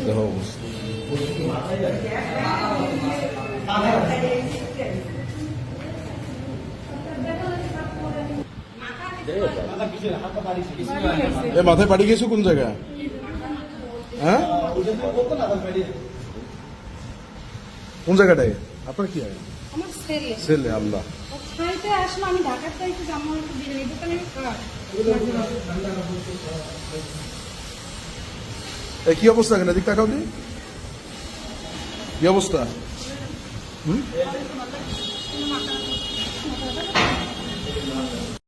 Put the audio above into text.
দেহ অবস্থা এ মাথায় পাড়ি গেছো কোন জায়গা হ্যাঁ? কোন জায়গাটায়? আপনার কি ছেলে। আল্লাহ। আমি ঢাকার থেকে আমার একটু বিরিয়ানি দোকানে খাই এ, কি অবস্থা এখানে? দিক তাকাও দি। কি অবস্থা? হুম?